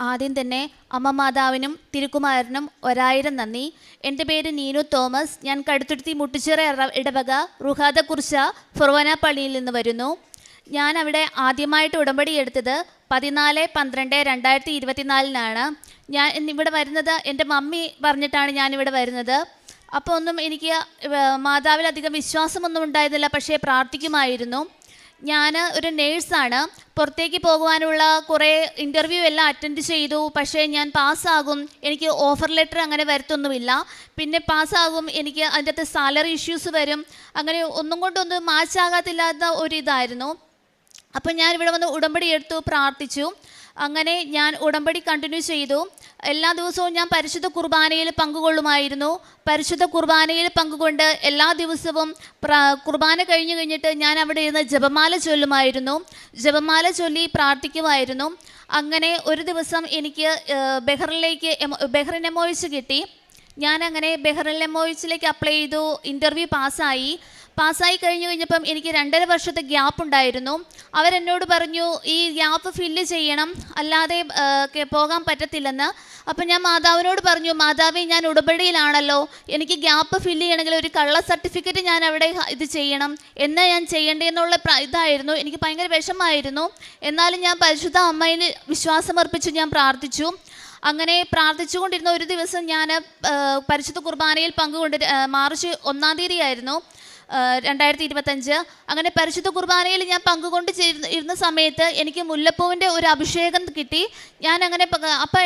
ആദ്യം തന്നെ അമ്മ മാതാവിനും തിരുക്കുമാരനും ഒരായിരം നന്ദി. എന്റെ പേര് നീനു തോമസ്. ഞാൻ കടുത്തുരുത്തി മുട്ടിച്ചിറ ഇടവക റുഹാദ കുർച്ച ഫുർവന പള്ളിയിൽ നിന്ന് വരുന്നു. ഞാൻ അവിടെ ആദ്യമായിട്ട് ഉടമ്പടി എടുത്തത് പതിനാല് പന്ത്രണ്ട് രണ്ടായിരത്തി ഇരുപത്തിനാലിനാണ്. ഞാൻ ഇവിടെ വരുന്നത് എന്റെ മമ്മി പറഞ്ഞിട്ടാണ് ഞാനിവിടെ വരുന്നത്. അപ്പോൾ ഒന്നും എനിക്ക് മാതാവിലധികം വിശ്വാസമൊന്നും ഉണ്ടായിരുന്നില്ല പക്ഷേ പ്രാർത്ഥിക്കുമായിരുന്നു. ഞാൻ ഒരു നേഴ്സാണ്. പുറത്തേക്ക് പോകുവാനുള്ള കുറേ ഇന്റർവ്യൂ എല്ലാം അറ്റൻഡ് ചെയ്തു. പക്ഷേ ഞാൻ പാസ്സാകും. എനിക്ക് ഓഫർ ലെറ്റർ അങ്ങനെ വരത്തൊന്നുമില്ല. പിന്നെ പാസ്സാകും. എനിക്ക് അതിന്റെ അകത്ത് സാലറി ഇഷ്യൂസ് വരും. അങ്ങനെ ഒന്നും കൊണ്ടൊന്നും മാച്ച് ആകാത്തില്ലാത്ത ഒരു ഇതായിരുന്നു. അപ്പം ഞാൻ ഇവിടെ വന്ന് ഉടമ്പടി എടുത്തു പ്രാർത്ഥിച്ചു. അങ്ങനെ ഞാൻ ഉടമ്പടി കണ്ടിന്യൂ ചെയ്തു. എല്ലാ ദിവസവും ഞാൻ പരിശുദ്ധ കുർബാനയിൽ പങ്കുകൊള്ളുമായിരുന്നു. പരിശുദ്ധ കുർബാനയിൽ പങ്കുകൊണ്ട് എല്ലാ ദിവസവും കുർബാന കഴിഞ്ഞു കഴിഞ്ഞിട്ട് ഞാൻ അവിടെ ഇരുന്ന് ജപമാല ചൊല്ലുമായിരുന്നു. ജപമാല ചൊല്ലി പ്രാർത്ഥിക്കുമായിരുന്നു. അങ്ങനെ ഒരു ദിവസം എനിക്ക് എമോ ബെഹ്റിൻ എമോയിച്ച് കിട്ടി. ഞാൻ അങ്ങനെ ബെഹ്റിൻ എമോയിച്ചിലേക്ക് അപ്ലൈ ചെയ്തു. ഇന്റർവ്യൂ പാസ്സായി. പാസ്സായി കഴിഞ്ഞു കഴിഞ്ഞപ്പം എനിക്ക് രണ്ടര വർഷത്തെ ഗ്യാപ്പ് ഉണ്ടായിരുന്നു. അവരെന്നോട് പറഞ്ഞു ഈ ഗ്യാപ്പ് ഫില്ല് ചെയ്യണം. അല്ലാതെ പോകാൻ പറ്റത്തില്ലെന്ന്. അപ്പം ഞാൻ മാതാവിനോട് പറഞ്ഞു മാതാവേ ഞാൻ ഉടമ്പടിയിലാണല്ലോ. എനിക്ക് ഗ്യാപ്പ് ഫില്ല് ചെയ്യണമെങ്കിൽ ഒരു കള്ള സർട്ടിഫിക്കറ്റ് ഞാൻ അവിടെ ഇത് ചെയ്യണം. എന്നാ ഞാൻ ചെയ്യേണ്ടതെന്നുള്ള ഇതായിരുന്നു. എനിക്ക് ഭയങ്കര വിഷമായിരുന്നു എന്നാലും ഞാൻ പരിശുദ്ധ അമ്മയിൽ വിശ്വാസമർപ്പിച്ച് ഞാൻ പ്രാർത്ഥിച്ചു. അങ്ങനെ പ്രാർത്ഥിച്ചുകൊണ്ടിരുന്ന ഒരു ദിവസം ഞാൻ പരിശുദ്ധ കുർബാനയിൽ പങ്കുകൊണ്ട് മാർച്ച് ഒന്നാം തീയതി ആയിരുന്നു രണ്ടായിരത്തി ഇരുപത്തഞ്ച് അങ്ങനെ പരിശുദ്ധ കുർബാനയിൽ ഞാൻ പങ്കുകൊണ്ട് ഇരുന്ന സമയത്ത് എനിക്ക് മുല്ലപ്പൂവിന്റെ ഒരു അഭിഷേകം കിട്ടി. ഞാൻ അങ്ങനെ അപ്പം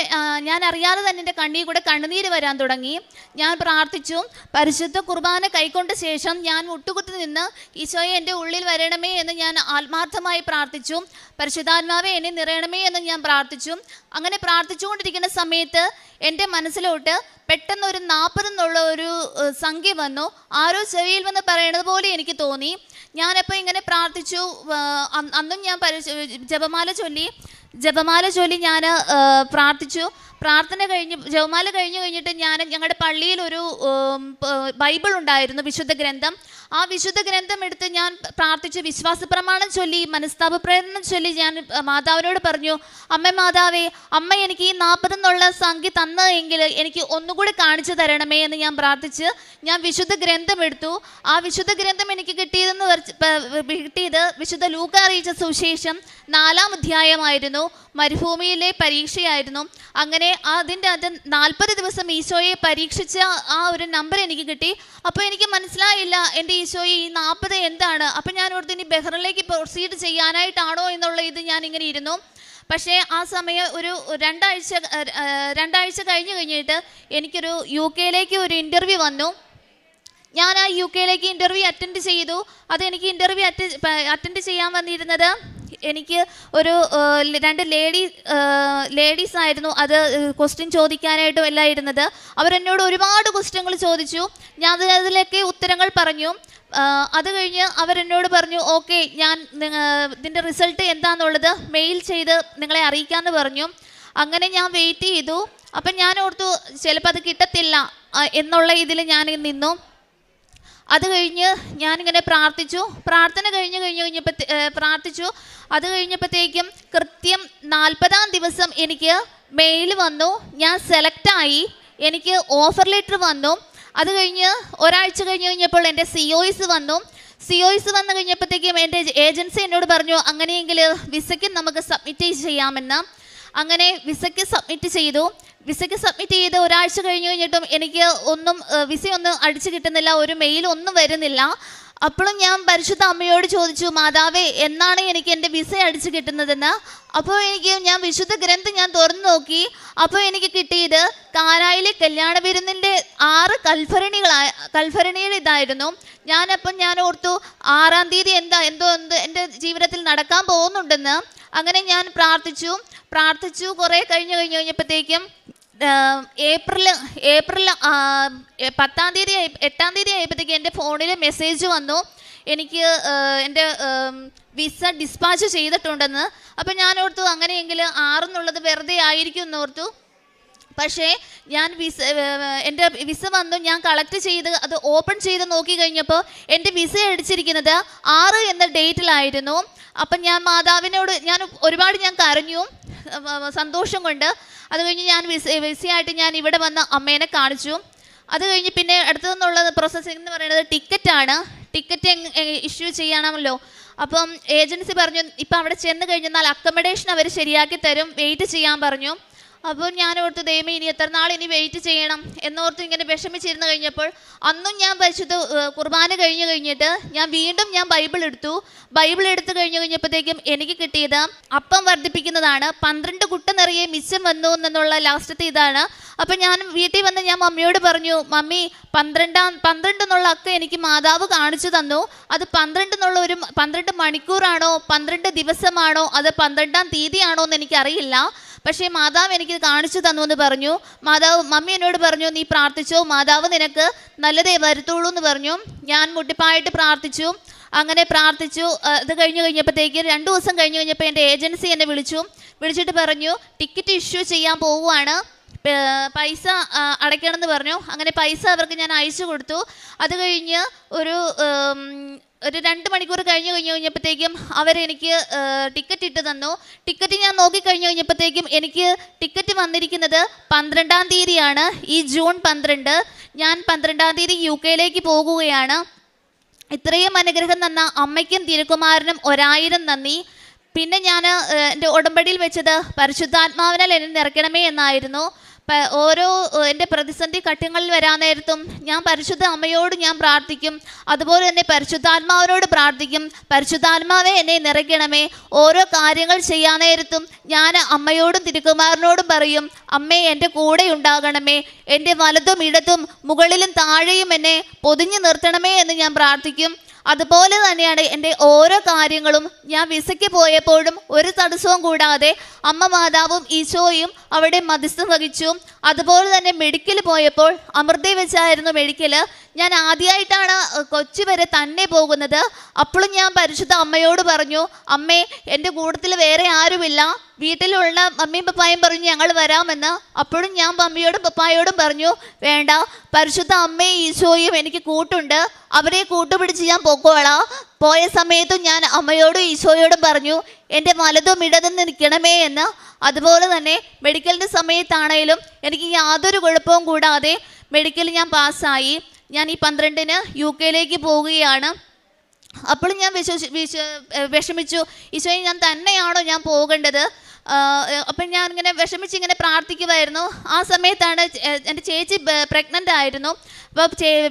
ഞാൻ അറിയാതെ തന്നെ എന്റെ കണ്ണിൽ കൂടെ കണ്ണുനീര് വരാൻ തുടങ്ങി. ഞാൻ പ്രാർത്ഥിച്ചു. പരിശുദ്ധ കുർബാന കൈക്കൊണ്ട ശേഷം ഞാൻ മുട്ടുകുത്തി നിന്ന് ഈശോയെ എന്റെ ഉള്ളിൽ വരണമേ എന്ന് ഞാൻ ആത്മാർത്ഥമായി പ്രാർത്ഥിച്ചു. പരിശുദ്ധാത്മാവെ എന്നെ നിറയണമേ എന്ന് ഞാൻ പ്രാർത്ഥിച്ചു. അങ്ങനെ പ്രാർത്ഥിച്ചുകൊണ്ടിരിക്കുന്ന സമയത്ത് എന്റെ മനസ്സിലോട്ട് പെട്ടെന്ന് ഒരു നാൽപ്പത് എന്നുള്ള ഒരു സംഖ്യ വന്നു. ആരോ ചെവിയിൽ വന്ന് പറയണത് പോലെ എനിക്ക് തോന്നി. ഞാനപ്പോൾ ഇങ്ങനെ പ്രാർത്ഥിച്ചു. അന്നും ഞാൻ ജപമാല ചൊല്ലി. ജപമാല ചൊല്ലി ഞാൻ പ്രാർത്ഥിച്ചു. പ്രാർത്ഥന കഴിഞ്ഞ് ജപമാല കഴിഞ്ഞ് കഴിഞ്ഞിട്ട് ഞാൻ ഞങ്ങളുടെ പള്ളിയിൽ ഒരു ബൈബിൾ ഉണ്ടായിരുന്നു വിശുദ്ധ ഗ്രന്ഥം. ആ വിശുദ്ധ ഗ്രന്ഥം എടുത്ത് ഞാൻ പ്രാർത്ഥിച്ചു വിശ്വാസ പ്രമാണം ചൊല്ലി മനസ്താപ പ്രേരണം ചൊല്ലി ഞാൻ മാതാവിനോട് പറഞ്ഞു അമ്മ മാതാവേ അമ്മ എനിക്ക് ഈ നാൽപ്പത് എന്നുള്ള സംഖ്യ തന്നതെങ്കിൽ എനിക്ക് ഒന്നുകൂടി കാണിച്ചു തരണമേ എന്ന് ഞാൻ പ്രാർത്ഥിച്ച് ഞാൻ വിശുദ്ധ ഗ്രന്ഥം എടുത്തു. ആ വിശുദ്ധ ഗ്രന്ഥം എനിക്ക് കിട്ടിയതെന്ന് കിട്ടിയത് വിശുദ്ധ ലൂക്ക അറിയിച്ച സുവിശേഷം നാലാം അധ്യായമായിരുന്നു. മരുഭൂമിയിലെ പരീക്ഷയായിരുന്നു. അങ്ങനെ അതിന്റെ അത് നാൽപ്പത് ദിവസം ഈശോയെ പരീക്ഷിച്ച ആ ഒരു നമ്പർ എനിക്ക് കിട്ടി. അപ്പോൾ എനിക്ക് മനസ്സിലായില്ല എന്റെ ഈശോയെ ഈ നാൽപ്പത് എന്താണ്? അപ്പം ഞാൻ ഓർത്ത് ഇനി ബെഹ്റിലേക്ക് പ്രൊസീഡ് ചെയ്യാനായിട്ടാണോ എന്നുള്ള ഇത് ഞാൻ ഇങ്ങനെ ഇരുന്നു. പക്ഷേ ആ സമയം ഒരു രണ്ടാഴ്ച രണ്ടാഴ്ച കഴിഞ്ഞ് കഴിഞ്ഞിട്ട് എനിക്കൊരു യു കെയിലേക്ക് ഒരു ഇന്റർവ്യൂ വന്നു. ഞാൻ ആ യു കെയിലേക്ക് ഇന്റർവ്യൂ അറ്റൻഡ് ചെയ്തു. അത് എനിക്ക് ഇന്റർവ്യൂ അറ്റൻഡ് ചെയ്യാൻ വന്നിരുന്നത് എനിക്ക് ഒരു രണ്ട് ലേഡി ലേഡീസ് ആയിരുന്നു അത് ക്വസ്റ്റ്യൻ ചോദിക്കാനായിട്ടും എല്ലാം ഇരുന്നത്. അവരെന്നോട് ഒരുപാട് ക്വസ്റ്റ്യങ്ങൾ ചോദിച്ചു. ഞാൻ അതിലൊക്കെ ഉത്തരങ്ങൾ പറഞ്ഞു. അത് കഴിഞ്ഞ് അവരെന്നോട് പറഞ്ഞു ഓക്കെ ഞാൻ ഇതിന്റെ റിസൾട്ട് എന്താണെന്നുള്ളത് മെയിൽ ചെയ്ത് നിങ്ങളെ അറിയിക്കാമെന്ന് പറഞ്ഞു. അങ്ങനെ ഞാൻ വെയിറ്റ് ചെയ്തു. അപ്പം ഞാൻ ഓർത്തു ചിലപ്പോൾ അത് കിട്ടത്തില്ല എന്നുള്ള ഇതിൽ ഞാൻ നിന്നു. അത് കഴിഞ്ഞ് ഞാനിങ്ങനെ പ്രാർത്ഥിച്ചു. പ്രാർത്ഥന കഴിഞ്ഞ് കഴിഞ്ഞ് കഴിഞ്ഞപ്പോൾ പ്രാർത്ഥിച്ചു. അത് കഴിഞ്ഞപ്പോഴത്തേക്കും കൃത്യം നാൽപ്പതാം ദിവസം എനിക്ക് മെയിൽ വന്നു. ഞാൻ സെലക്റ്റായി എനിക്ക് ഓഫർ ലെറ്റർ വന്നു. അത് കഴിഞ്ഞ് ഒരാഴ്ച കഴിഞ്ഞ് കഴിഞ്ഞപ്പോൾ എന്റെ സി വന്നു. സി ഒയ്സ് വന്നു കഴിഞ്ഞപ്പോഴത്തേക്കും എന്റെ ഏജൻസി എന്നോട് പറഞ്ഞു അങ്ങനെയെങ്കിൽ വിസയ്ക്ക് നമുക്ക് സബ്മിറ്റ് ചെയ്യാമെന്ന്. അങ്ങനെ വിസയ്ക്ക് സബ്മിറ്റ് ചെയ്തു. വിസയ്ക്ക് സബ്മിറ്റ് ചെയ്ത് ഒരാഴ്ച കഴിഞ്ഞു കഴിഞ്ഞിട്ടും എനിക്ക് ഒന്നും വിസ വിസയൊന്നും അടിച്ചു കിട്ടുന്നില്ല ഒരു മെയിൽ ഒന്നും വരുന്നില്ല. അപ്പോഴും ഞാൻ പരിശുദ്ധ അമ്മയോട് ചോദിച്ചു മാതാവേ എന്നാണ് എനിക്ക് എന്റെ വിസ അടിച്ചു കിട്ടുന്നതെന്ന്? അപ്പോൾ എനിക്ക് ഞാൻ വിശുദ്ധ ഗ്രന്ഥം ഞാൻ തുറന്നു നോക്കി. അപ്പോൾ എനിക്ക് കിട്ടിയത് കാരായിലെ കല്യാണ വിരുന്നിന്റെ ആറ് കൽഭരണികളായ കൽഭരണിയുടെ ഇതായിരുന്നു. ഞാനപ്പം ഞാൻ ഓർത്തു ആറാം തീയതി എന്താ എന്തോ എന്ത് എന്റെ ജീവിതത്തിൽ നടക്കാൻ പോകുന്നുണ്ടെന്ന്. അങ്ങനെ ഞാൻ പ്രാർത്ഥിച്ചു. പ്രാർത്ഥിച്ചു കുറേ കഴിഞ്ഞ് കഴിഞ്ഞ് കഴിഞ്ഞപ്പോഴത്തേക്കും ഏപ്രിൽ ഏപ്രിൽ പത്താം തീയതി എട്ടാം തീയതി ആയപ്പോഴത്തേക്ക് എന്റെ ഫോണിൽ മെസ്സേജ് വന്നു. എനിക്ക് എന്റെ വിസ ഡിസ്പാച്ച് ചെയ്തിട്ടുണ്ടെന്ന്. അപ്പം ഞാൻ ഓർത്തു അങ്ങനെയെങ്കിൽ ആറെന്നുള്ളത് വെറുതെ ആയിരിക്കും എന്ന് ഓർത്തു. പക്ഷേ ഞാൻ വിസ എന്റെ വിസ വന്നു. ഞാൻ കളക്ട് ചെയ്ത് അത് ഓപ്പൺ ചെയ്ത് നോക്കി കഴിഞ്ഞപ്പോൾ എന്റെ വിസ അടിച്ചിരിക്കുന്നത് ആറ് എന്ന ഡേറ്റിലായിരുന്നു. അപ്പം ഞാൻ മാതാവിനോട് ഞാൻ ഒരുപാട് ഞാൻ കരഞ്ഞു സന്തോഷം കൊണ്ട്. അത് കഴിഞ്ഞ് ഞാൻ വിസ വിസയായിട്ട് ഞാൻ ഇവിടെ വന്ന് അമ്മേനെ കാണിച്ചു. അത് കഴിഞ്ഞ് പിന്നെ അടുത്തതെന്നുള്ള പ്രോസസ്സിംഗ് എന്ന് പറയുന്നത് ടിക്കറ്റാണ് ടിക്കറ്റ് ഇഷ്യൂ ചെയ്യണമല്ലോ. അപ്പം ഏജൻസി പറഞ്ഞു ഇപ്പം അവിടെ ചെന്ന് കഴിഞ്ഞാൽ അക്കമഡേഷൻ അവർ ശരിയാക്കി തരും. വെയിറ്റ് ചെയ്യാൻ പറഞ്ഞു. അപ്പോൾ ഞാൻ ഓർത്ത് ദൈവമേ ഇനി എത്ര നാൾ ഇനി വെയിറ്റ് ചെയ്യണം? എന്നോർത്ത് ഇങ്ങനെ വിഷമിച്ചിരുന്ന് കഴിഞ്ഞപ്പോൾ അന്നും ഞാൻ പരിശുദ്ധ കുർബാന കഴിഞ്ഞ് കഴിഞ്ഞിട്ട് ഞാൻ വീണ്ടും ഞാൻ ബൈബിൾ എടുത്തു. ബൈബിൾ എടുത്തു കഴിഞ്ഞ് കഴിഞ്ഞപ്പോഴത്തേക്കും എനിക്ക് കിട്ടിയത് അപ്പം വർദ്ധിപ്പിക്കുന്നതാണ്. പന്ത്രണ്ട് കുട്ട നിറയെ മിച്ചം വന്നു എന്നുള്ള ലാസ്റ്റത്തെ ഇതാണ്. അപ്പം ഞാൻ വീട്ടിൽ വന്ന് ഞാൻ മമ്മിയോട് പറഞ്ഞു മമ്മി പന്ത്രണ്ടാം പന്ത്രണ്ട് എന്നുള്ള അക്ക എനിക്ക് മാതാവ് കാണിച്ചു തന്നു. അത് പന്ത്രണ്ട് എന്നുള്ള ഒരു പന്ത്രണ്ട് മണിക്കൂറാണോ? പന്ത്രണ്ട് ദിവസമാണോ? അത് പന്ത്രണ്ടാം തീയതിയാണോ എന്ന് എനിക്കറിയില്ല. പക്ഷേ മാതാവ് എനിക്ക് കാണിച്ചു തന്നു എന്ന് പറഞ്ഞു. മാതാവ് മമ്മി എന്നോട് പറഞ്ഞു നീ പ്രാർത്ഥിച്ചോ? മാതാവ് നിനക്ക് നല്ലതേ വരുത്തുള്ളൂ എന്ന് പറഞ്ഞു. ഞാൻ മുട്ടിപ്പായിട്ട് പ്രാർത്ഥിച്ചു. അങ്ങനെ പ്രാർത്ഥിച്ചു. അത് കഴിഞ്ഞ് കഴിഞ്ഞപ്പോഴത്തേക്ക് രണ്ട് ദിവസം കഴിഞ്ഞ് കഴിഞ്ഞപ്പോൾ എന്റെ ഏജൻസി എന്നെ വിളിച്ചു. വിളിച്ചിട്ട് പറഞ്ഞു ടിക്കറ്റ് ഇഷ്യൂ ചെയ്യാൻ പോവുകയാണ്. പൈസ അടയ്ക്കണമെന്ന് പറഞ്ഞു. അങ്ങനെ പൈസ അവർക്ക് ഞാൻ അയച്ചു കൊടുത്തു. അത് കഴിഞ്ഞ് ഒരു ഒരു രണ്ട് മണിക്കൂർ കഴിഞ്ഞു കഴിഞ്ഞ് കഴിഞ്ഞപ്പോഴത്തേക്കും അവരെനിക്ക് ടിക്കറ്റ് ഇട്ട് തന്നു. ടിക്കറ്റ് ഞാൻ നോക്കി കഴിഞ്ഞ് കഴിഞ്ഞപ്പോഴത്തേക്കും എനിക്ക് ടിക്കറ്റ് വന്നിരിക്കുന്നത് പന്ത്രണ്ടാം തീയതിയാണ്. ഈ ജൂൺ പന്ത്രണ്ട് ഞാൻ പന്ത്രണ്ടാം തീയതി യു കെയിലേക്ക് പോകുകയാണ്. ഇത്രയും അനുഗ്രഹം തന്ന അമ്മയ്ക്കും തിരുക്കുമാരനും ഒരായിരം നന്ദി. പിന്നെ ഞാൻ എന്റെ ഉടമ്പടിയിൽ വെച്ചത് പരിശുദ്ധാത്മാവിനാൽ എന്നെ നിറയ്ക്കണമേ എന്നായിരുന്നു. ഓരോ എന്റെ പ്രതിസന്ധി ഘട്ടങ്ങളിൽ വരാൻ നേരത്തും ഞാൻ പരിശുദ്ധ അമ്മയോട് ഞാൻ പ്രാർത്ഥിക്കും. അതുപോലെ തന്നെ പരിശുദ്ധാത്മാവിനോട് പ്രാർത്ഥിക്കും. പരിശുദ്ധാത്മാവെ എന്നെ നിറയ്ക്കണമേ. ഓരോ കാര്യങ്ങൾ ചെയ്യാൻ നേരത്തും ഞാൻ അമ്മയോടും തിരുക്കുമാരനോടും പറയും അമ്മേ എന്റെ കൂടെ ഉണ്ടാകണമേ. എന്റെ വലതും ഇടത്തും മുകളിലും താഴെയും എന്നെ പൊതിഞ്ഞു നിർത്തണമേ എന്ന് ഞാൻ പ്രാർത്ഥിക്കും. അതുപോലെ തന്നെയാണ് എന്റെ ഓരോ കാര്യങ്ങളും ഞാൻ വിസയ്ക്ക് പോയപ്പോഴും ഒരു തടസ്സവും കൂടാതെ അമ്മ മാതാവും ഈശോയും അവിടെ മധ്യസ്ഥം വഹിച്ചു. അതുപോലെ തന്നെ മെഡിക്കൽ പോയപ്പോൾ അമൃതയിൽ വെച്ചായിരുന്നു മെഡിക്കൽ ഞാൻ ആദ്യമായിട്ടാണ് കൊച്ചി വരെ തന്നെ പോകുന്നത്. അപ്പോഴും ഞാൻ പരിശുദ്ധ അമ്മയോട് പറഞ്ഞു അമ്മേ എന്റെ കൂട്ടത്തിൽ വേറെ ആരുമില്ല. വീട്ടിലുള്ള മമ്മിയും പപ്പായും പറഞ്ഞു ഞങ്ങൾ വരാമെന്ന്. അപ്പോഴും ഞാൻ മമ്മിയോടും പപ്പായോടും പറഞ്ഞു വേണ്ട പരിശുദ്ധ അമ്മയും ഈശോയും എനിക്ക് കൂട്ടുണ്ട്. അവരെ കൂട്ടുപിടിച്ച് ഞാൻ പൊക്കോളാം. പോയ സമയത്തും ഞാൻ അമ്മയോടും ഈശോയോടും പറഞ്ഞു എന്റെ വലതും ഇടതും നിൽക്കണമേ എന്ന്. അതുപോലെ തന്നെ മെഡിക്കലിന്റെ സമയത്താണേലും എനിക്ക് യാതൊരു കുഴപ്പവും കൂടാതെ മെഡിക്കൽ ഞാൻ പാസ്സായി. ഞാൻ ഈ പന്ത്രണ്ടിന് യു കെയിലേക്ക് പോവുകയാണ്. അപ്പോൾ ഞാൻ വിശ്വസി വിശ്വ വിഷമിച്ചു. ഈശോയെ ഞാൻ തന്നെയാണോ ഞാൻ പോകേണ്ടത്? അപ്പം ഞാൻ ഇങ്ങനെ വിഷമിച്ച് ഇങ്ങനെ പ്രാർത്ഥിക്കുമായിരുന്നു ആ സമയത്താണ് എന്റെ ചേച്ചി പ്രഗ്നന്റ് ആയിരുന്നു. അപ്പോൾ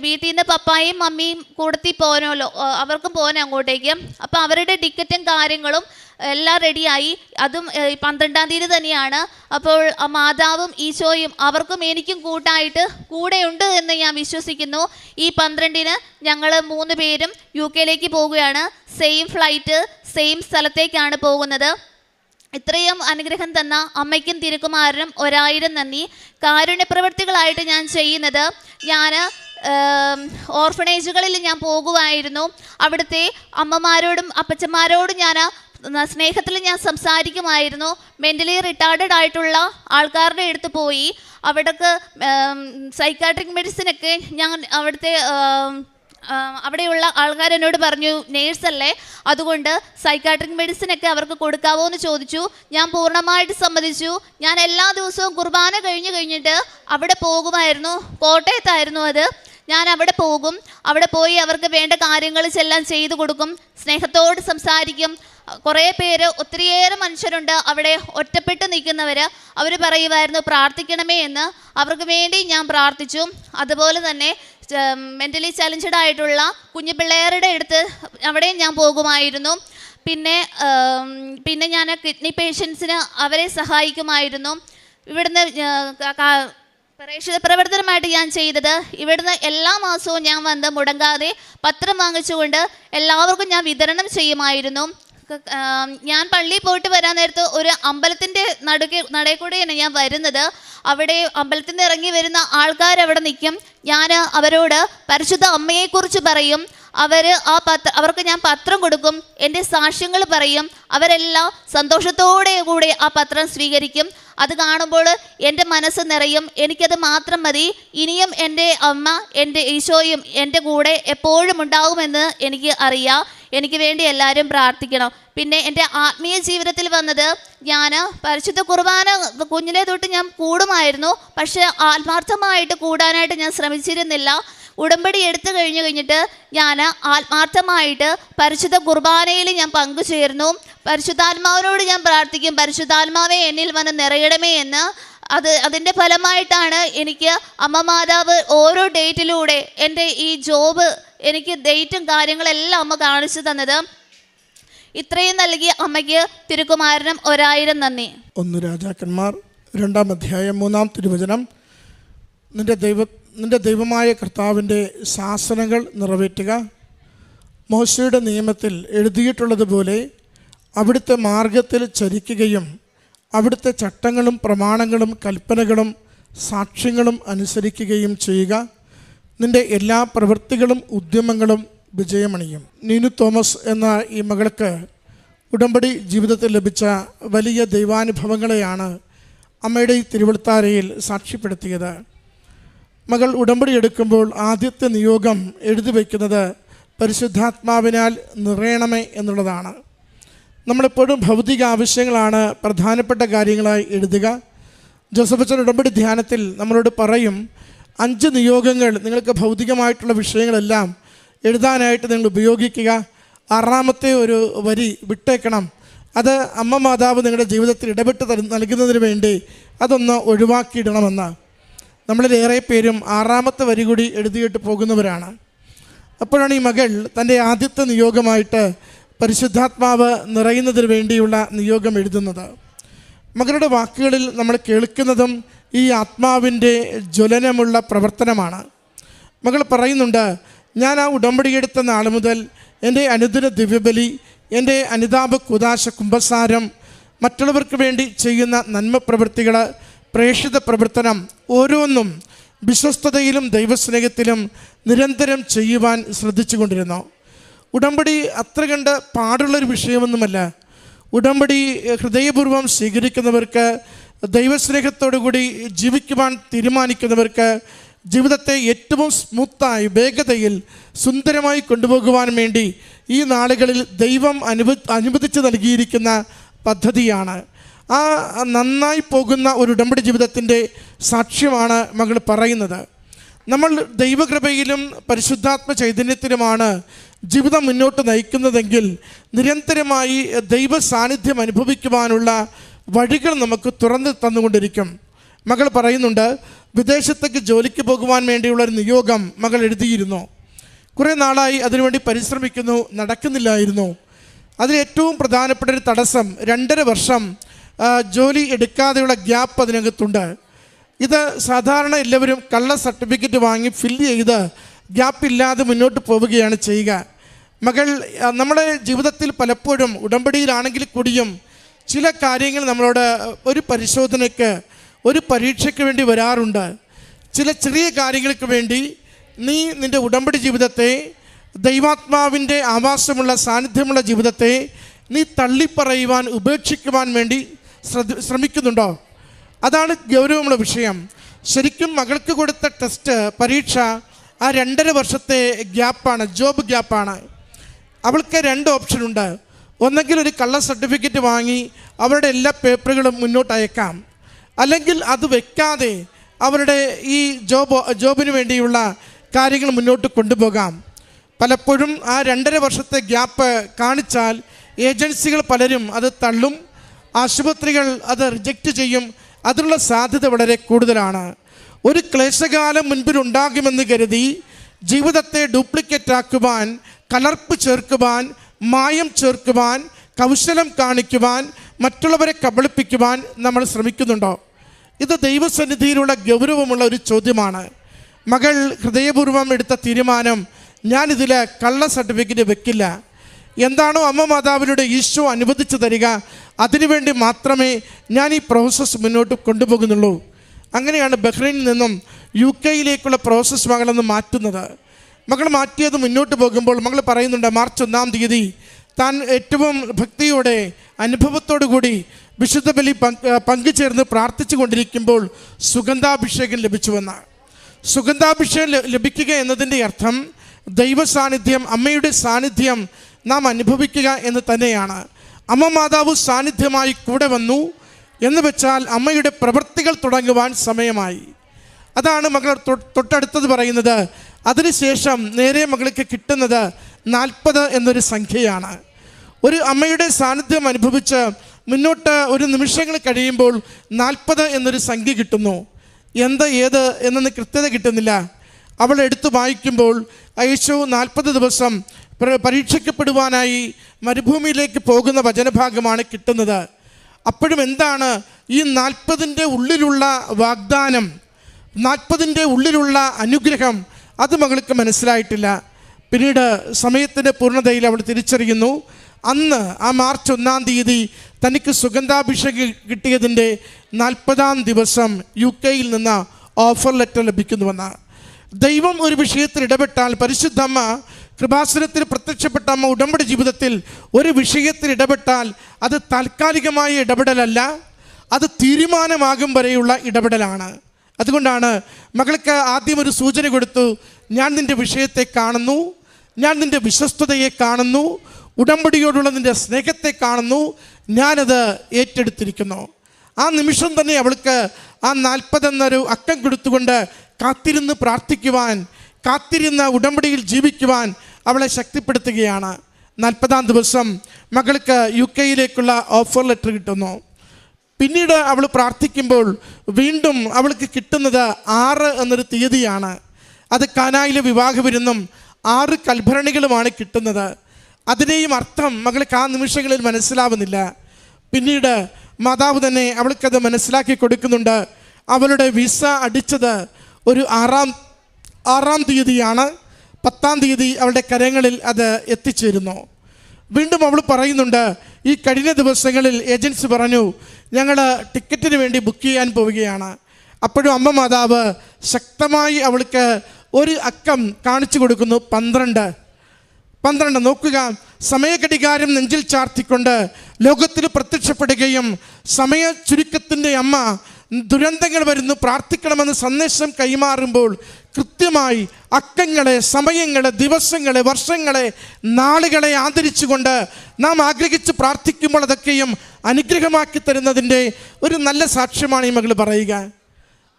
വീട്ടിൽ നിന്ന് പപ്പായും മമ്മിയും കൂടത്തി പോകാനല്ലോ അവർക്കും പോകാൻ അങ്ങോട്ടേക്ക്. അപ്പോൾ അവരുടെ ടിക്കറ്റും കാര്യങ്ങളും എല്ലാം റെഡിയായി. അതും പന്ത്രണ്ടാം തീയതി തന്നെയാണ്. അപ്പോൾ മാതാവും ഈശോയും അവർക്കും എനിക്കും കൂട്ടായിട്ട് കൂടെയുണ്ട് എന്ന് ഞാൻ വിശ്വസിക്കുന്നു. ഈ പന്ത്രണ്ടിന് ഞങ്ങൾ മൂന്ന് പേരും യു കെയിലേക്ക് പോവുകയാണ് സെയിം ഫ്ലൈറ്റ് സെയിം സ്ഥലത്തേക്കാണ് പോകുന്നത്. ഇത്രയും അനുഗ്രഹം തന്ന അമ്മയ്ക്കും തിരുക്കുമാരനും ഒരായിരം നന്ദി. കാരുണ്യപ്രവൃത്തികളായിട്ട് ഞാൻ ചെയ്യുന്നത് ഞാൻ ഓർഫണേജുകളിൽ ഞാൻ പോകുമായിരുന്നു അവിടുത്തെ അമ്മമാരോടും അപ്പച്ചന്മാരോടും ഞാൻ സ്നേഹത്തിൽ ഞാൻ സംസാരിക്കുമായിരുന്നു. മെന്റലി റിട്ടാർഡഡ് ആയിട്ടുള്ള ആൾക്കാരുടെ അടുത്ത് പോയി. അവിടേക്ക് സൈക്കാട്രിക് മെഡിസിനൊക്കെ ഞാൻ അവിടുത്തെ അവിടെയുള്ള ആൾക്കാർ എന്നോട് പറഞ്ഞു നേഴ്സല്ലേ അതുകൊണ്ട് സൈക്കാട്രിക് മെഡിസിൻ ഒക്കെ അവർക്ക് കൊടുക്കാവോ എന്ന് ചോദിച്ചു. ഞാൻ പൂർണമായിട്ട് സമ്മതിച്ചു. ഞാൻ എല്ലാ ദിവസവും കുർബാന കഴിഞ്ഞ് കഴിഞ്ഞിട്ട് അവിടെ പോകുമായിരുന്നു. കോട്ടയത്തായിരുന്നു അത്. ഞാൻ അവിടെ പോകും. അവിടെ പോയി അവർക്ക് വേണ്ട കാര്യങ്ങൾ ചെല്ലാം ചെയ്തു കൊടുക്കും. സ്നേഹത്തോട് സംസാരിക്കും. കുറേ പേര് ഒത്തിരിയേറെ മനുഷ്യരുണ്ട്. അവിടെ ഒറ്റപ്പെട്ട് നിൽക്കുന്നവർ അവർ പറയുമായിരുന്നു പ്രാർത്ഥിക്കണമേ എന്ന്. അവർക്ക് വേണ്ടി ഞാൻ പ്രാർത്ഥിച്ചു. അതുപോലെ തന്നെ മെന്റലി ചലഞ്ചഡ് ആയിട്ടുള്ള കുഞ്ഞു പിള്ളേരുടെ അടുത്ത് അവിടെയും ഞാൻ പോകുമായിരുന്നു. പിന്നെ പിന്നെ ഞാൻ കിഡ്നി പേഷ്യൻസിന് അവരെ സഹായിക്കുമായിരുന്നു. ഇവിടുന്ന് പ്രേക്ഷിത പ്രവർത്തനമായിട്ട് ഞാൻ ചെയ്തത്. ഇവിടുന്ന് എല്ലാ മാസവും ഞാൻ വന്ന് മുടങ്ങാതെ പത്രം വാങ്ങിച്ചുകൊണ്ട് എല്ലാവർക്കും ഞാൻ വിതരണം ചെയ്യുമായിരുന്നു. ഞാൻ പള്ളിയിൽ പോയിട്ട് വരാൻ നേരത്ത് ഒരു അമ്പലത്തിന്റെ നടുക്ക് നടയിൽ കൂടെയാണ് ഞാൻ വരുന്നത്. അവിടെ അമ്പലത്തിൽ നിന്ന് ഇറങ്ങി വരുന്ന ആൾക്കാർ അവിടെ നിൽക്കും. ഞാൻ അവരോട് പരിശുദ്ധ അമ്മയെക്കുറിച്ച് പറയും. അവർ ആ പത്ര അവർക്ക് ഞാൻ പത്രം കൊടുക്കും. എന്റെ സാക്ഷ്യങ്ങൾ പറയും. അവരെല്ലാം സന്തോഷത്തോടെ കൂടെ ആ പത്രം സ്വീകരിക്കും. അത് കാണുമ്പോൾ എന്റെ മനസ്സ് നിറയും. എനിക്കത് മാത്രം മതി. ഇനിയും എന്റെ അമ്മ എന്റെ ഈശോയും എന്റെ കൂടെ എപ്പോഴും ഉണ്ടാകുമെന്ന് എനിക്ക് അറിയാം. എനിക്ക് വേണ്ടി എല്ലാവരും പ്രാർത്ഥിക്കണം. പിന്നെ എന്റെ ആത്മീയ ജീവിതത്തിൽ വന്നത് ഞാൻ പരിശുദ്ധ കുർബാന കുഞ്ഞിലെ തൊട്ട് ഞാൻ കൂടുമായിരുന്നു. പക്ഷേ ആത്മാർത്ഥമായിട്ട് കൂടാനായിട്ട് ഞാൻ ശ്രമിച്ചിരുന്നില്ല. ഉടമ്പടി എടുത്തു കഴിഞ്ഞു കഴിഞ്ഞിട്ട് ഞാൻ ആത്മാർത്ഥമായിട്ട് പരിശുദ്ധ കുർബാനയിൽ ഞാൻ പങ്കുചേർന്നു. പരിശുദ്ധാത്മാവിനോട് ഞാൻ പ്രാർത്ഥിക്കും. പരിശുദ്ധാത്മാവെ എന്നിൽ വന്ന് നിറയണമേ എന്ന്. അത് അതിന്റെ ഫലമായിട്ടാണ് എനിക്ക് അമ്മ മാതാവ് ഓരോ ഡേറ്റിലൂടെ എന്റെ ഈ ജോബ് എനിക്ക് ഡേറ്റും കാര്യങ്ങളെല്ലാം അമ്മ കാണിച്ചു തന്നത്. ഇത്രയും നൽകിയ അമ്മയ്ക്ക് തിരുക്കുമാരനും ഒരായിരം നന്ദി. ഒന്ന് രാജാക്കന്മാർ രണ്ടാം അധ്യായം മൂന്നാം തിരുവചനം. നിന്റെ ദൈവ നിന്റെ ദൈവമായ കർത്താവിന്റെ ശാസനകൾ നിറവേറ്റുക. മോശയുടെ നിയമത്തിൽ എഴുതിയിട്ടുള്ളതുപോലെ അവിടുത്തെ മാർഗത്തിൽ ചരിക്കുകയും അവിടുത്തെ ചട്ടങ്ങളും പ്രമാണങ്ങളും കൽപ്പനകളും സാക്ഷ്യങ്ങളും അനുസരിക്കുകയും ചെയ്യുക. നിന്റെ എല്ലാ പ്രവൃത്തികളും ഉദ്യമങ്ങളും വിജയമണിയും. നീനു തോമസ് എന്ന ഈ മകൾക്ക് ഉടമ്പടി ജീവിതത്തിൽ ലഭിച്ച വലിയ ദൈവാനുഭവങ്ങളെയാണ് അമ്മയുടെ ഈ തിരുവളുത്താരയിൽ സാക്ഷ്യപ്പെടുത്തിയത്. മകൾ ഉടമ്പടി എടുക്കുമ്പോൾ ആദ്യത്തെ നിയോഗം എഴുതി വയ്ക്കുന്നത് പരിശുദ്ധാത്മാവിനാൽ നിറയണമേ എന്നുള്ളതാണ്. നമ്മളെപ്പോഴും ഭൗതിക ആവശ്യങ്ങളാണ് പ്രധാനപ്പെട്ട കാര്യങ്ങളായി എഴുതുക. ജോസഫച്ചൻ ഉടമ്പടി ധ്യാനത്തിൽ നമ്മളോട് പറയും അഞ്ച് നിയോഗങ്ങൾ നിങ്ങൾക്ക് ഭൗതികമായിട്ടുള്ള വിഷയങ്ങളെല്ലാം എഴുതാനായിട്ട് നിങ്ങൾ ഉപയോഗിക്കുക. ആറാമത്തെ ഒരു വരി വിട്ടേക്കണം. അത് അമ്മ മാതാവ് നിങ്ങളുടെ ജീവിതത്തിൽ ഇടപെട്ട് തരു- നൽകുന്നതിന് വേണ്ടി അതൊന്ന് ഒഴിവാക്കിയിടണമെന്ന്. നമ്മളിലേറെ പേരും ആറാമത്തെ വരി കൂടി എഴുതിയിട്ട് പോകുന്നവരാണ്. അപ്പോഴാണ് ഈ മകൾ തന്റെ ആദ്യത്തെ നിയോഗമായിട്ട് പരിശുദ്ധാത്മാവ് നിറയുന്നതിന് വേണ്ടിയുള്ള നിയോഗം എഴുതുന്നത്. മകളുടെ വാക്കുകളിൽ നമ്മൾ കേൾക്കുന്നതും ഈ ആത്മാവിന്റെ ജ്വലനമുള്ള പ്രവർത്തനമാണ്. മകൾ പറയുന്നുണ്ട് ഞാൻ ആ ഉടമ്പടി എടുത്ത നാൾ മുതൽ എന്റെ അനുദിന ദിവ്യബലി എന്റെ അനിതാപ കുദാശ കുംഭസാരം മറ്റുള്ളവർക്ക് വേണ്ടി ചെയ്യുന്ന നന്മ പ്രവൃത്തികൾ പ്രേക്ഷിത പ്രവർത്തനം ഓരോന്നും വിശ്വസ്തതയിലും ദൈവസ്നേഹത്തിലും നിരന്തരം ചെയ്യുവാൻ ശ്രദ്ധിച്ചു കൊണ്ടിരുന്നു ഉടമ്പടി അത്ര കണ്ട് പാടുള്ളൊരു വിഷയമൊന്നുമല്ല. ഉടമ്പടി ഹൃദയപൂർവം സ്വീകരിക്കുന്നവർക്ക് ദൈവസ്നേഹത്തോടുകൂടി ജീവിക്കുവാൻ തീരുമാനിക്കുന്നവർക്ക് ജീവിതത്തെ ഏറ്റവും സ്മൂത്തായി വേഗതയിൽ സുന്ദരമായി കൊണ്ടുപോകുവാൻ വേണ്ടി ഈ നാളുകളിൽ ദൈവം അനുവ അനുവദിച്ച് നൽകിയിരിക്കുന്ന പദ്ധതിയാണ്. ആ നന്നായി പോകുന്ന ഒരു ഉടമ്പടി ജീവിതത്തിന്റെ സാക്ഷ്യമാണ് മകൾ പറയുന്നത്. നമ്മൾ ദൈവകൃപയിലും പരിശുദ്ധാത്മ ചൈതന്യത്തിലുമാണ് ജീവിതം മുന്നോട്ട് നയിക്കുന്നതെങ്കിൽ നിരന്തരമായി ദൈവ സാന്നിധ്യം അനുഭവിക്കുവാനുള്ള വഴികൾ നമുക്ക് തുറന്നു തന്നുകൊണ്ടിരിക്കും. മകൾ പറയുന്നുണ്ട് വിദേശത്തേക്ക് ജോലിക്ക് പോകുവാൻ വേണ്ടിയുള്ള ഒരു നിയോഗം മകൾ എഴുതിയിരുന്നു. കുറേ നാളായി അതിനുവേണ്ടി പരിശ്രമിക്കുന്നു നടക്കുന്നില്ലായിരുന്നു. അതിലേറ്റവും പ്രധാനപ്പെട്ട ഒരു തടസ്സം രണ്ടര വർഷം ജോലി എടുക്കാതെയുള്ള ഗ്യാപ്പ് അതിനകത്തുണ്ട്. ഇത് സാധാരണ എല്ലാവരും കള്ള സർട്ടിഫിക്കറ്റ് വാങ്ങി ഫില്ല് ചെയ്ത് ഗ്യാപ്പ് ഇല്ലാതെ മുന്നോട്ട് പോവുകയാണ് ചെയ്യുക. മകൾ നമ്മുടെ ജീവിതത്തിൽ പലപ്പോഴും ഉടമ്പടിയിലാണെങ്കിൽ കൂടിയും ചില കാര്യങ്ങൾ നമ്മളോട് ഒരു പരിശോധനയ്ക്ക് ഒരു പരീക്ഷയ്ക്ക് വേണ്ടി വരാറുണ്ട്. ചില ചെറിയ കാര്യങ്ങൾക്ക് വേണ്ടി നീ നിന്റെ ഉടമ്പടി ജീവിതത്തെ ദൈവാത്മാവിന്റെ ആവാസമുള്ള സാന്നിധ്യമുള്ള ജീവിതത്തെ നീ തള്ളിപ്പറയുവാൻ ഉപേക്ഷിക്കുവാൻ വേണ്ടി ശ്രമിക്കുന്നുണ്ടോ? അതാണ് ഗൗരവമുള്ള വിഷയം. ശരിക്കും മകൾക്ക് കൊടുത്ത ടെസ്റ്റ് പരീക്ഷ ആ രണ്ടര വർഷത്തെ ഗ്യാപ്പാണ് ജോബ് ഗ്യാപ്പാണ്. അവൾക്ക് രണ്ട് ഓപ്ഷനുണ്ട് ഒന്നെങ്കിൽ ഒരു കള്ള സർട്ടിഫിക്കറ്റ് വാങ്ങി അവരുടെ എല്ലാ പേപ്പറുകളും മുന്നോട്ട് അയക്കാം. അല്ലെങ്കിൽ അത് വെക്കാതെ അവരുടെ ഈ ജോബ് ജോബിന് വേണ്ടിയുള്ള കാര്യങ്ങൾ മുന്നോട്ട് കൊണ്ടുപോകാം. പലപ്പോഴും ആ രണ്ടര വർഷത്തെ ഗ്യാപ്പ് കാണിച്ചാൽ ഏജൻസികൾ പലരും അത് തള്ളും ആശുപത്രികൾ അത് റിജക്റ്റ് ചെയ്യും. അതിനുള്ള സാധ്യത വളരെ കൂടുതലാണ്. ഒരു ക്ലേശകാലം മുൻപിലുണ്ടാകുമെന്ന് കരുതി ജീവിതത്തെ ഡ്യൂപ്ലിക്കേറ്റ് ആക്കുവാൻ കലർപ്പ് ചേർക്കുവാൻ മായം ചേർക്കുവാൻ കൗശലം കാണിക്കുവാൻ മറ്റുള്ളവരെ കബളിപ്പിക്കുവാൻ നമ്മൾ ശ്രമിക്കുന്നുണ്ടോ? ഇത് ദൈവസന്നിധിയിലുള്ള ഗൗരവമുള്ള ഒരു ചോദ്യമാണ്. മകൾ ഹൃദയപൂർവം എടുത്ത തീരുമാനം ഞാനിതിൽ കള്ള സർട്ടിഫിക്കറ്റ് വെക്കില്ല. എന്താണോ അമ്മ മാതാവിലൂടെ ഈശോ അനുവദിച്ചു തരിക അതിനുവേണ്ടി മാത്രമേ ഞാൻ ഈ പ്രോസസ്സ് മുന്നോട്ട് കൊണ്ടുപോകുന്നുള്ളൂ. അങ്ങനെയാണ് ബഹ്റൈനിൽ നിന്നും യു കെയിലേക്കുള്ള പ്രോസസ്സ് മകളൊന്ന് മാറ്റുന്നത്. മകൾ മാറ്റിയത് മുന്നോട്ട് പോകുമ്പോൾ മകൾ പറയുന്നുണ്ട് മാർച്ച് ഒന്നാം തീയതി താൻ ഏറ്റവും ഭക്തിയോടെ അനുഭവത്തോടു കൂടി വിശുദ്ധ ബലി പങ്ക് പങ്കുചേർന്ന് പ്രാർത്ഥിച്ചു കൊണ്ടിരിക്കുമ്പോൾ സുഗന്ധാഭിഷേകം ലഭിച്ചുവെന്നാണ് സുഗന്ധാഭിഷേകം ലഭിക്കുക എന്നതിന്റെ അർത്ഥം ദൈവ സാന്നിധ്യം അമ്മയുടെ സാന്നിധ്യം നാം അനുഭവിക്കുക എന്ന് തന്നെയാണ്. അമ്മ മാതാവ് സാന്നിധ്യമായി കൂടെ വന്നു എന്ന് വെച്ചാൽ അമ്മയുടെ പ്രവൃത്തികൾ തുടങ്ങുവാൻ സമയമായി. അതാണ് മകൾ തൊട്ടടുത്തത് പറയുന്നത്. അതിനുശേഷം നേരെ മകൾക്ക് കിട്ടുന്നത് നാൽപ്പത് എന്നൊരു സംഖ്യയാണ്. ഒരു അമ്മയുടെ സാന്നിധ്യം അനുഭവിച്ച് മുന്നോട്ട് ഒരു നിമിഷങ്ങൾ കഴിയുമ്പോൾ നാൽപ്പത് എന്നൊരു സംഖ്യ കിട്ടുന്നു. എന്ത് ഏത് എന്നൊന്ന് കൃത്യത കിട്ടുന്നില്ല. അവൾ എടുത്തു വായിക്കുമ്പോൾ ഐശു നാൽപ്പത് ദിവസം പരീക്ഷിക്കപ്പെടുവാനായി മരുഭൂമിയിലേക്ക് പോകുന്ന വചനഭാഗമാണ് കിട്ടുന്നത്. അപ്പോഴും എന്താണ് ഈ നാൽപ്പതിന്റെ ഉള്ളിലുള്ള വാഗ്ദാനം നാൽപ്പതിന്റെ ഉള്ളിലുള്ള അനുഗ്രഹം അത് മകൾക്ക് മനസ്സിലായിട്ടില്ല. പിന്നീട് സമയത്തിന്റെ പൂർണതയിൽ അവൾ തിരിച്ചറിയുന്നു. അന്ന് ആ മാർച്ച് ഒന്നാം തീയതി തനിക്ക് സുഗന്ധാഭിഷേകം കിട്ടിയതിന്റെ നാൽപ്പതാം ദിവസം യു കെയിൽ നിന്ന് ഓഫർ ലെറ്റർ ലഭിക്കുന്നുവെന്നാണ്. ദൈവം ഒരു വിഷയത്തിൽ ഇടപെട്ടാൽ പരിശുദ്ധമ്മ കൃപാസനത്തിൽ പ്രത്യക്ഷപ്പെട്ട അമ്മ ഉടമ്പടി ജീവിതത്തിൽ ഒരു വിഷയത്തിൽ ഇടപെട്ടാൽ അത് താൽക്കാലികമായ ഇടപെടലല്ല അത് തീരുമാനമാകും വരെയുള്ള ഇടപെടലാണ്. അതുകൊണ്ടാണ് മകൾക്ക് ആദ്യം ഒരു സൂചന കൊടുത്തു ഞാൻ നിന്റെ വിഷയത്തെ കാണുന്നു ഞാൻ നിന്റെ വിശ്വസ്തതയെ കാണുന്നു ഉടമ്പടിയോടുള്ള നിന്റെ സ്നേഹത്തെ കാണുന്നു ഞാനത് ഏറ്റെടുത്തിരിക്കുന്നു. ആ നിമിഷം തന്നെ അവൾക്ക് ആ നാൽപ്പതെന്നൊരു അക്കം കൊടുത്തുകൊണ്ട് കാത്തിരുന്ന് പ്രാർത്ഥിക്കുവാൻ കാത്തിരുന്ന ഉടമ്പടിയിൽ ജീവിക്കുവാൻ അവളെ ശക്തിപ്പെടുത്തുകയാണ്. നാൽപ്പതാം ദിവസം മകൾക്ക് യു കെയിലേക്കുള്ള ഓഫർ ലെറ്റർ കിട്ടുന്നു. പിന്നീട് അവൾ പ്രാർത്ഥിക്കുമ്പോൾ വീണ്ടും അവൾക്ക് കിട്ടുന്നത് ആറ് എന്നൊരു തീയതിയാണ്. അത് കാനായിലെ വിവാഹ വിരുന്നും ആറ് കൽഭരണികളുമാണ് കിട്ടുന്നത്. അതിനെയും അർത്ഥം മകൾക്ക് ആ നിമിഷങ്ങളിൽ മനസ്സിലാവുന്നില്ല. പിന്നീട് മാതാവ് തന്നെ അവൾക്കത് മനസ്സിലാക്കി കൊടുക്കുന്നുണ്ട്. അവളുടെ വിസ അടിച്ചത് ഒരു ആറാം ആറാം തീയതിയാണ് പത്താം തീയതി അവളുടെ കരങ്ങളിൽ അത് എത്തിച്ചേരുന്നു. വീണ്ടും അവൾ പറയുന്നുണ്ട് ഈ കഴിഞ്ഞ ദിവസങ്ങളിൽ ഏജൻസി പറഞ്ഞു ഞങ്ങൾ ടിക്കറ്റിന് വേണ്ടി ബുക്ക് ചെയ്യാൻ പോവുകയാണ്. അപ്പോഴും അമ്മ മാതാവ് ശക്തമായി അവൾക്ക് ഒരു അക്കം കാണിച്ചു കൊടുക്കുന്നു. പന്ത്രണ്ട്. പന്ത്രണ്ട്. നോക്കുക. സമയഘടികാരം നെഞ്ചിൽ ചാർത്തിക്കൊണ്ട് ലോകത്തിൽ പ്രത്യക്ഷപ്പെടുകയും സമയ ചുരുക്കത്തിന്റെ അമ്മ ദുരന്തങ്ങൾ വരുന്നു. പ്രാർത്ഥിക്കണമെന്ന് സന്ദേശം കൈമാറുമ്പോൾ കൃത്യമായി അക്കങ്ങളെ സമയങ്ങളെ ദിവസങ്ങളെ വർഷങ്ങളെ നാളുകളെ ആദരിച്ചുകൊണ്ട് നാം ആഗ്രഹിച്ച് പ്രാർത്ഥിക്കുമ്പോൾ അതൊക്കെയും അനുഗ്രഹമാക്കി തരുന്നതിന്റെ ഒരു നല്ല സാക്ഷ്യമാണ് ഈ മകൾ പറയുക.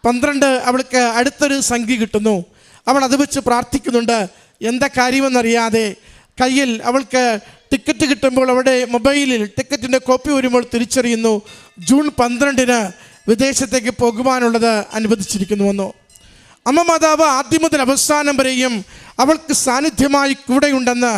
പന്ത്രണ്ട് അവൾക്ക് അടുത്തൊരു സംഖ്യ കിട്ടുന്നു. അവൾ അത് വെച്ച് പ്രാർത്ഥിക്കുന്നുണ്ട്. എന്താ കാര്യമെന്നറിയാതെ കയ്യിൽ അവൾക്ക് ടിക്കറ്റ് കിട്ടുമ്പോൾ അവിടെ മൊബൈലിൽ ടിക്കറ്റിന്റെ കോപ്പി വരുമ്പോൾ തിരിച്ചറിയുന്നു. ജൂൺ പന്ത്രണ്ടിന് വിദേശത്തേക്ക് പോകുവാനുള്ളത് അനുവദിച്ചിരിക്കുന്നുവെന്നു. അമ്മ മാതാവ് ആദ്യം മുതൽ അവസാനം വരെയും അവൾക്ക് സാന്നിധ്യമായി കൂടെയുണ്ടെന്ന്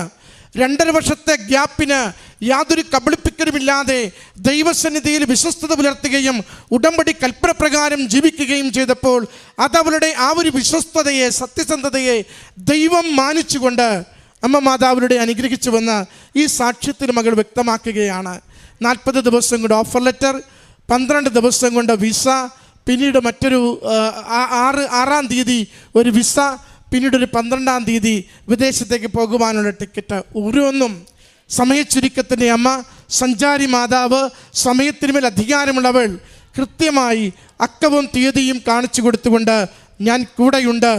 രണ്ടര വർഷത്തെ ഗ്യാപ്പിന് യാതൊരു കബളിപ്പിക്കലുമില്ലാതെ ദൈവസന്നിധിയിൽ വിശ്വസ്തത പുലർത്തുകയും ഉടമ്പടി കൽപ്പനപ്രകാരം ജീവിക്കുകയും ചെയ്തപ്പോൾ അതവളുടെ ആ ഒരു വിശ്വസ്തതയെ സത്യസന്ധതയെ ദൈവം മാനിച്ചുകൊണ്ട് അമ്മ മാതാവിലൂടെ അനുഗ്രഹിച്ചുവെന്ന് ഈ സാക്ഷ്യത്തിൽ മകൾ വ്യക്തമാക്കുകയാണ്. നാൽപ്പത് ദിവസം കൊണ്ട് ഓഫർ ലെറ്റർ പന്ത്രണ്ട് ദിവസം കൊണ്ട് വിസ പിന്നീട് മറ്റൊരു ആറ് ആറാം തീയതി ഒരു വിസ പിന്നീട് ഒരു പന്ത്രണ്ടാം തീയതി വിദേശത്തേക്ക് പോകുവാനുള്ള ടിക്കറ്റ്. ഓരോന്നും സമയച്ചുരുക്കത്തിന്റെ അമ്മ സഞ്ചാരി മാതാവ് സമയത്തിനുമേൽ അധികാരമുള്ളവൾ കൃത്യമായി അക്കവും തീയതിയും കാണിച്ചു കൊടുത്തുകൊണ്ട് ഞാൻ കൂടെയുണ്ട്.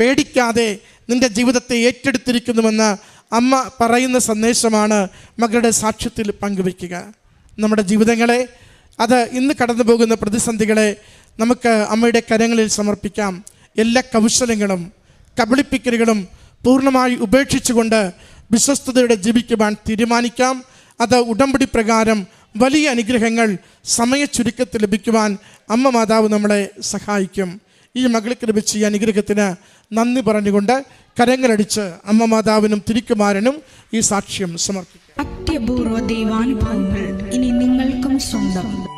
പേടിക്കാതെ നിന്റെ ജീവിതത്തെ ഏറ്റെടുത്തിരിക്കുന്നുവെന്ന് അമ്മ പറയുന്ന സന്ദേശമാണ് മകളുടെ സാക്ഷ്യത്തിൽ പങ്കുവയ്ക്കുക. നമ്മുടെ ജീവിതങ്ങളെ അത് ഇന്ന് കടന്നു പോകുന്ന പ്രതിസന്ധികളെ നമുക്ക് അമ്മയുടെ കരങ്ങളിൽ സമർപ്പിക്കാം. എല്ലാ കൗശലങ്ങളും കബളിപ്പിക്കലുകളും പൂർണമായി ഉപേക്ഷിച്ചുകൊണ്ട് വിശ്വസ്തയോടെ ജീവിക്കുവാൻ തീരുമാനിക്കാം. അത് ഉടമ്പടി പ്രകാരം വലിയ അനുഗ്രഹങ്ങൾ സമയ ചുരുക്കത്തിൽ ലഭിക്കുവാൻ അമ്മ മാതാവ് നമ്മളെ സഹായിക്കും. ഈ മകൾക്ക് ലഭിച്ച ഈ അനുഗ്രഹത്തിന് നന്ദി പറഞ്ഞുകൊണ്ട് കരങ്ങളടിച്ച് അമ്മ മാതാവിനും തിരിക്കുമാരനും ഈ സാക്ഷ്യം സമർപ്പിക്കും. അത്യപൂർവ ദൈവാനുഭവങ്ങൾ ഇനി നിങ്ങൾക്കും സ്വന്തം.